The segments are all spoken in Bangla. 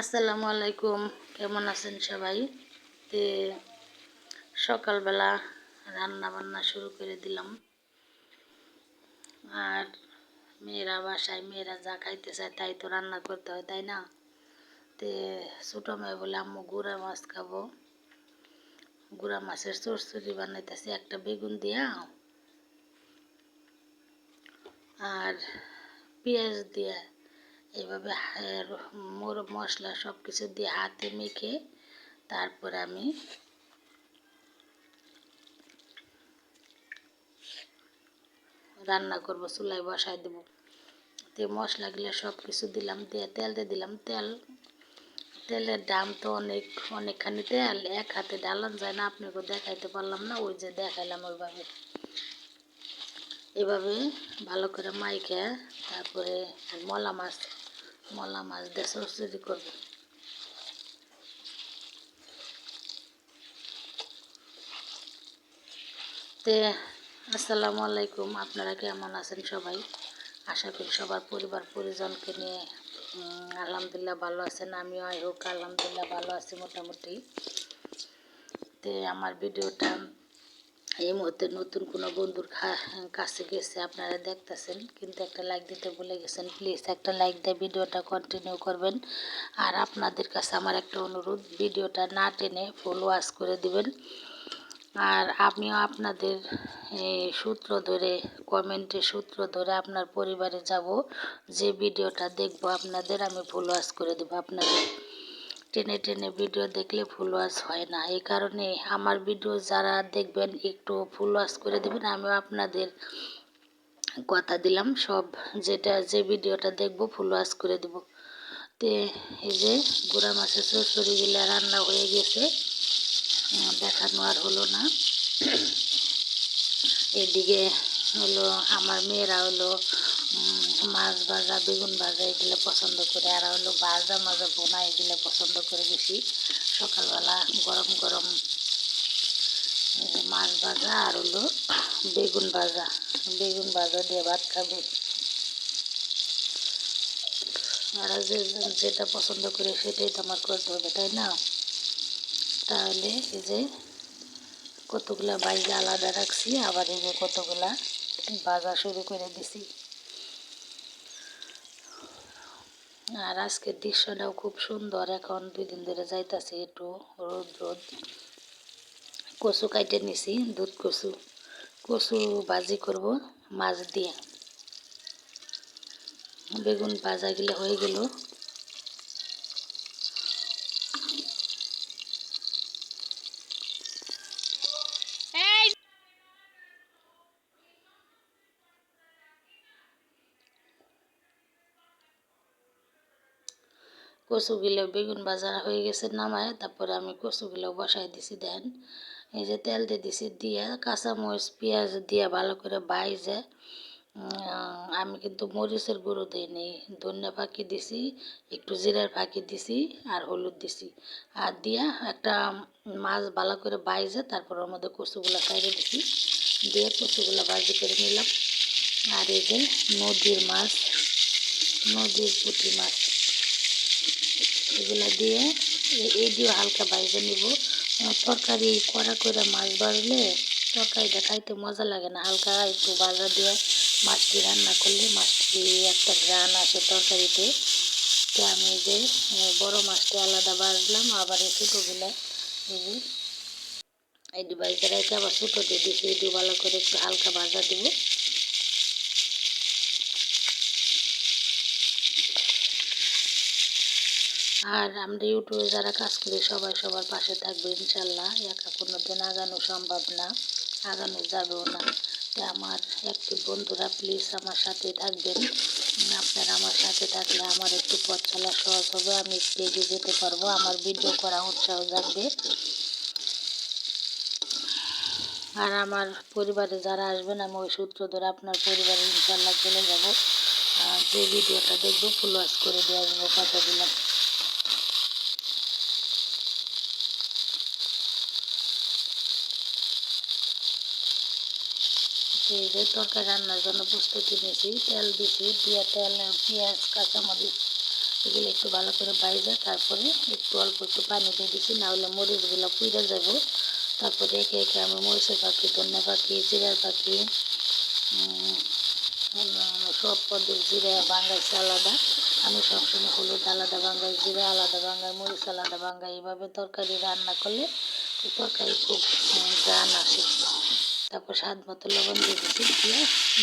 আসসালামু আলাইকুম। কেমন আছেন সবাই? তে সকালবেলা রান্না বান্না শুরু করে দিলাম। আর মেয়েরা বাসায়, মেয়েরা যা খাইতে চায় তাই তো রান্না করতে হয়, তাই না? তে ছোটো মেয়ে বলে, আম্মু, গুঁড়া মাছ খাব। গুঁড়া মাছের চরচুরি বানাইতেছি, একটা বেগুন দিয়া। আর পেঁয়াজ দিয়া এভাবে মোর মশলা সব কিছু দিয়ে হাতে মেখে তারপরে আমি রান্না করব, চুলায় বসাই দেবো। তো মশলাগুলো সব কিছু দিলাম, দিয়ে তেল দিয়ে দিলাম। তেল, তেলের দাম তো অনেক, অনেকখানি তেল, এক হাতে ডালান যায় না, আপনাকে দেখাইতে পারলাম না, ওই যে দেখাইলাম ওইভাবে। এভাবে ভালো করে মাইকে তারপরে মলা মাছ মলা মাছ দিয়ে চরচুরি করবে। তে, আসসালামু আলাইকুম, আপনারা কেমন আছেন সবাই? আশা করি সবার পরিবার, পরিজনকে নিয়ে আলহামদুলিল্লাহ ভালো আছেন। আমিও, আই হোক, আলহামদুলিল্লাহ ভালো আছি মোটামুটি। তে, আমার ভিডিওটা এই মুহূর্তে নতুন কোনো বন্ধুর কাছে গেছে, আপনারা দেখতেছেন, কিন্তু একটা লাইক দিতে ভুলে গেছেন প্লিজ একটা লাইক দিয়ে ভিডিওটা কন্টিনিউ করবেন। আর আপনাদের কাছে আমার একটা অনুরোধ, ভিডিওটা না টেনে ফুল ওয়াশ করে দিবেন। আর আমিও আপনাদের সূত্র ধরে কমেন্টে সূত্র ধরে আপনার পরিবারে যাব, যে ভিডিওটা দেখব আপনাদের, আমি ফুল ওয়াশ করে দেবো আপনাদের। টেনে টেনে ভিডিও দেখলে ফুল ওয়াশ হয় না। এই কারণে আমার ভিডিও যারা দেখবেন একটু ফুল ওয়াশ করে দেবেন, আমিও আপনাদের কথা দিলাম। সব যেটা, যে ভিডিওটা দেখব ফুল ওয়াশ করে দেব। তে এই যে গুঁড়া মাছের চরচড়িগুলো রান্না হয়ে গেছে দেখানো আর হলো না। এদিকে হলো আমার মেয়েরা হলো মাছ ভাজা, বেগুন ভাজা এগুলো পছন্দ করে। আর হলো ভাজা মাজা বোনা এগুলো পছন্দ করে বেশি। সকালবেলা গরম গরম মাছ ভাজা আর হলো বেগুন ভাজা। বেগুন ভাজা দিয়ে ভাত খাবে। আর যে যেটা পছন্দ করে সেটাই তো আমার করতে হবে, তাই না? তাহলে এই যে কতগুলা বাইরে আলাদা রাখছি, আবার এই যে কতগুলা ভাজা শুরু করে দিছি। আর আজকের দৃশ্যটাও খুব সুন্দর। এখন দুই দিন ধরে যাইতাছে একটু রোদ রোদ। কচু কাটে নিছি, দুধ কচু। কচু ভাজি করব, মাছ দিয়ে। বেগুন ভাজা গেলে হয়ে গেল। কচুগুলো বেগুন বাজার হয়ে গেছে, নামায় তারপরে আমি কচুগুলো বসাই দিছি, দেন এই যে তেল দিয়ে দিছি, দিয়ে কাঁচামরিচ, পেঁয়াজ দিয়ে ভালো করে বাইজে আমি কিন্তু মরিচের গুঁড়ো দিইনি, ধনিয়া ফাঁকি দিছি, একটু জিরার ফাঁকি দিছি আর হলুদ দিছি, আর দিয়া একটা মাছ ভালো করে বাইজে তারপর ওর মধ্যে কচুগুলো সাইডে দিছি, দিয়ে কচুগুলো বাজি করে নিলাম, আর এই যে নদীর মাছ, নদীর পুঁটি মাছ। এগুলো দিয়ে এই দিয়ে হালকা বাইজে নিব। তরকারি কড়া করে মাছ বাজলে তরকারিটা খাইতে মজা লাগে না। হালকা একটু বাজা দিয়ে মাছটি রান্না করলে মাছটি একটা গ্রান আসে তরকারিতে। তো আমি যে বড় মাছটি আলাদা বাজলাম, আবার এই ছোটোগুলো এই যে, এই বাইজে রেখে আবার ছোটো দিয়ে দিচ্ছি এই ভালো করে একটু হালকা ভাজা দেবো। আর আমরা ইউটিউবে যারা কাজ করি, সবাই সবার পাশে থাকবে, ইনশাল্লাহ। একা কোনো দিন আগানো সম্ভব না, আগানো যাবেও না। তো আমার একটি বন্ধুরা প্লিজ আমার সাথে থাকবেন। আপনারা আমার সাথে থাকলে আমার একটু পথ চলা সহজ হবে, আমি একটু যেতে পারব, আমার ভিডিও করা উৎসাহ থাকবে আর আমার পরিবারে যারা আসবেন, আমি ওই সূত্র ধরে আপনার পরিবারে ইনশাল্লাহ চলে যাব। যে ভিডিওটা দেখব ফুল ওয়াশ করে দিয়ে আসব কথা দিলাম। এই যে তরকারি রান্নার জন্য প্রস্তুতি নিয়েছি, তেল দিছি, দিয়ে তেল, পেঁয়াজ, কাঁচামরিচ এগুলো একটু ভালো করে বাইজে তারপরে একটু অল্প একটু পানি দিয়ে দিছি না হলে মরিচগুলো পুড়ে যাব। তারপরে একে একে আমি মরিচের পাখি ধনে পাখি, জিরার পাখি সব পদের জিরা বাঙ্গাইছে আলাদা। আমি সবসময় হলুদ আলাদা বাঙ্গাই জিরা আলাদা বাঙ্গাই মরিচ আলাদা বাঙ্গাই এইভাবে তরকারি রান্না করলে তরকারি খুব গান আসে। তারপর স্বাদ মতো লবণ দিয়ে দিচ্ছি দিয়ে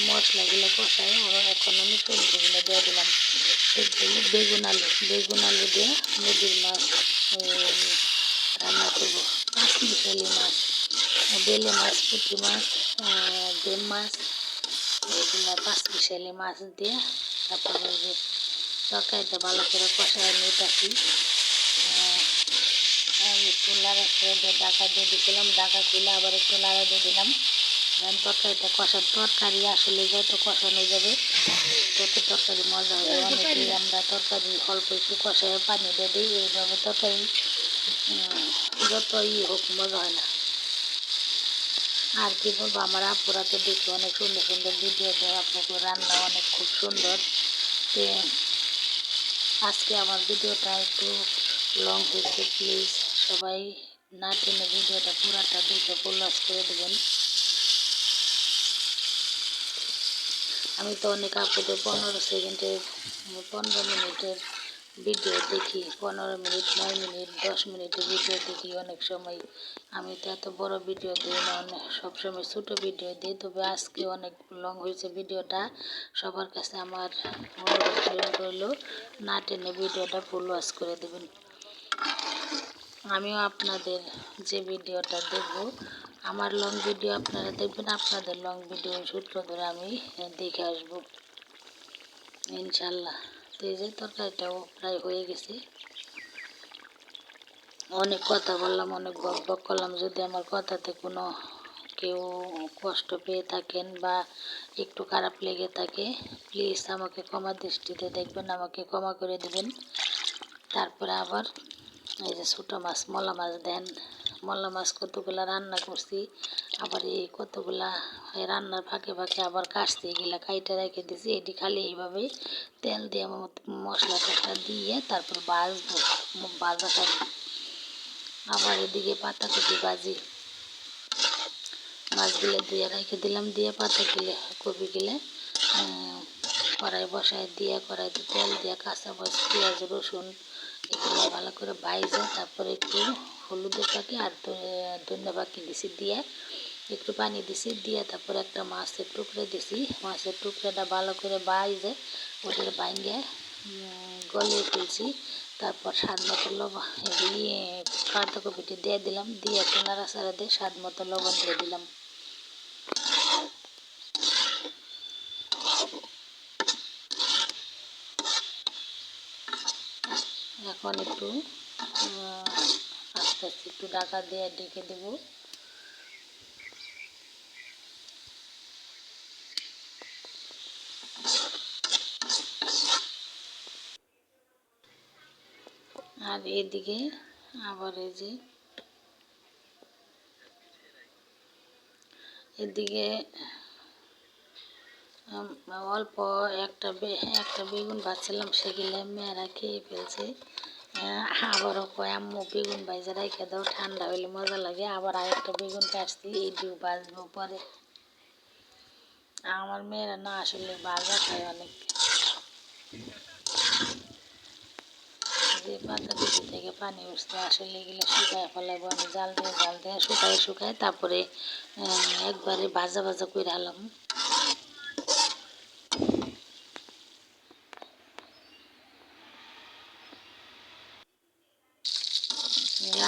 মশলাগুলো কষাই আবার এখন আমি সবজিগুলো দিয়ে দিলাম। বেগুন আলু বেগুন আলু দিয়ে নদীর মাছ রান্না করব। পাঁচ মিশালি মাছ, বেলে মাছ, পুঁটি মাছ বেম মাছ এগুলো পাঁচ মিশালি মাছ দিয়ে তারপরে ওই যে তরকারিটা ভালো করে কষায় নিতেছি। আমি একটু দিয়ে ডাকা দিয়ে দিয়েছিলাম ডাকা খুলে আবার একটু লাড়া দিয়ে দিলাম। কারণ তরকারিটা কষা তরকারি আসলে যত কষানো যাবে তত তরকারি মজা হবে। অনেকেই আমরা তরকারি অল্প একটু কষায় পানি দিয়ে দিই এইভাবে তরকারি উম, যত ই হোক মজা হয় না। আর কি বলব আমার আপুরা তো দেখি অনেক সুন্দর সুন্দর ভিডিও দেয়। আপনাকে রান্না অনেক খুব সুন্দর। তো আজকে আমার ভিডিওটা একটু লং হয়েছে প্লিজ সবাই না টেনে ভিডিওটা পুরাটা দেখে প্রলাস করে দেবেন। আমি তো অনেক আপুদের পনেরো সেকেন্ডের, পনেরো মিনিটের ভিডিও দেখি, পনেরো মিনিট, নয় মিনিট, দশ মিনিটের ভিডিও দেখি অনেক সময়। আমি তো এত বড় ভিডিও দিই না অনেক সবসময় ছোটো ভিডিও দিই, তবে আজকে অনেক লং হয়েছে ভিডিওটা সবার কাছে আমার অনুরোধ রইল না টেনে ভিডিওটা ফুল ওয়াশ করে দেবেন। আমিও আপনাদের যে ভিডিওটা দেখব আমার লং ভিডিও আপনারা দেখবেন, আপনাদের লং ভিডিও সূত্র ধরে আমি দেখে আসব। ইনশাল্লাহ। তো এই যে তরকারিটাও প্রায় হয়ে গেছে। অনেক কথা বললাম, অনেক বক বক করলাম। যদি আমার কথাতে কোনো কেউ কষ্ট পেয়ে থাকেন বা একটু খারাপ লেগে থাকে প্লিজ আমাকে ক্ষমা দৃষ্টিতে দেখবেন, আমাকে ক্ষমা করে দেবেন। তারপরে আবার এই যে ছোটো মাছ, মলা মাছ দেন। মলা মাছ কতগুলা রান্না করছি, আবার এই কতগুলা রান্নার ফাঁকে ফাঁকে আবার কাটছি, এগুলা কাইটে রেখে দিছি, এটি খালি এইভাবে তেল দিয়ে মশলা টশলা দিয়ে তারপর ভাজবো ভাজা থাকবে আবার এদিকে পাতাকপি ভাজি। মাছগুলো দিয়ে রেখে দিলাম, দিয়ে পাতা গিলে কপি গিলে কড়াই বসায় দিয়ে কড়াইতে তেল দিয়ে কাঁচা মরিচ পেঁয়াজ, রসুন, এগুলো ভালো করে বাইজে তারপরে একটু হলুদের পাখি আর ধনে পাখি দিছি, দিয়ে একটু পানি দিছি, দিয়ে তারপরে একটা মাছের টুকরো দিছি। মাছের টুকরোটা ভালো করে বাইজে ওটার বাইঙ্গে গলিয়ে ফেলছি। তারপর স্বাদ মতো লবণ দিয়ে দিয়ে দিলাম, দিয়ে একটু নাড়াচাড়া দিয়ে স্বাদ মতো লবণ দিয়ে দিলাম। এখন একটু একটু ঢাকা দিয়ে ডেকে দেবো। আর এদিকে আবার এই যে, এদিকে অল্প একটা একটা বেগুন ভাজছিলাম সেগুলো মেয়েরা খেয়ে ফেলছে। আবারও কয় আম্মু বেগুন ভাজা রেখে দাও, ঠান্ডা হইলে মজা লাগে। আবার আরেকটা বেগুন কাটছি এটিও বাজবো পরে। আমার মেয়েরা না আসলে ভাজা খায় অনেক। যে পাতা দিদি থেকে পানি উঠছে, আসলে এগুলো শুকায় ফেলাবো আমি। জাল দিয়ে জাল দিয়ে শুকায় শুকায় তারপরে একবারে ভাজা ভাজা করে আলাম।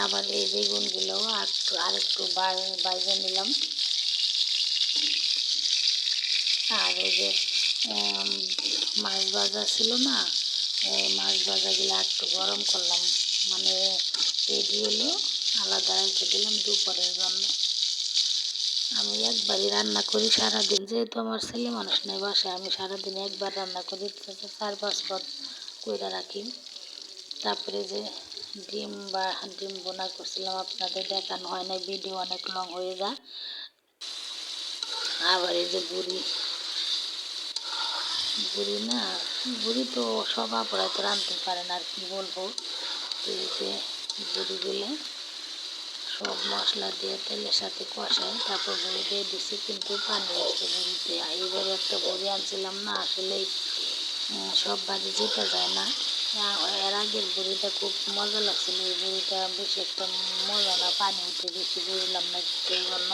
আবার এই বেগুনগুলো আরেকটু আরেকটু বাইজে নিলাম। আর ওই যে মাছ ভাজা ছিল না, এই মাছ ভাজাগুলো একটু গরম করলাম। মানে রেডি হলো, আলাদা রেখে দিলাম দুপুরের জন্য। আমি একবারই রান্না করি সারাদিন। যেহেতু আমার ছেলে মানুষ নেই বাসায়, আমি সারাদিন একবার রান্না করি। চার পাঁচ পদ কইরা রাখি। তারপরে যে ডিম বা ডিম বোনা করছিলাম, আপনাদের দেখানো হয় না ভিডিও অনেক লং হয়ে যায়। আবার এই যে বুড়ি বুড়ি না, বুড়ি তো সব আপনারা তো রাঁধতে পারেন আর কি বলব। বুড়িতে বুড়িগুলো সব মশলা দিয়ে তেলের সাথে কষায়, তারপর বড়ি দিয়ে দিছি, কিন্তু পানি হচ্ছে বড়িতে। এইবার একটা বড়ি আনছিলাম না, আসলেই সব বাড়ি যেতে যায় না। এর আগের বড়িটা খুব মজা লাগছিল, এই বড়িটা বেশি একটা মজা না, পানি উঠে বেশি বুঝলাম না জন্য।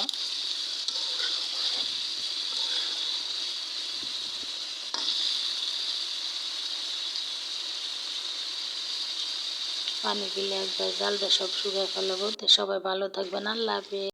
পানি দিলে একবার জালটা সব শুকিয়ে ফেলাবো। তো সবাই ভালো থাকবেন, আল্লাহ হাফেজ।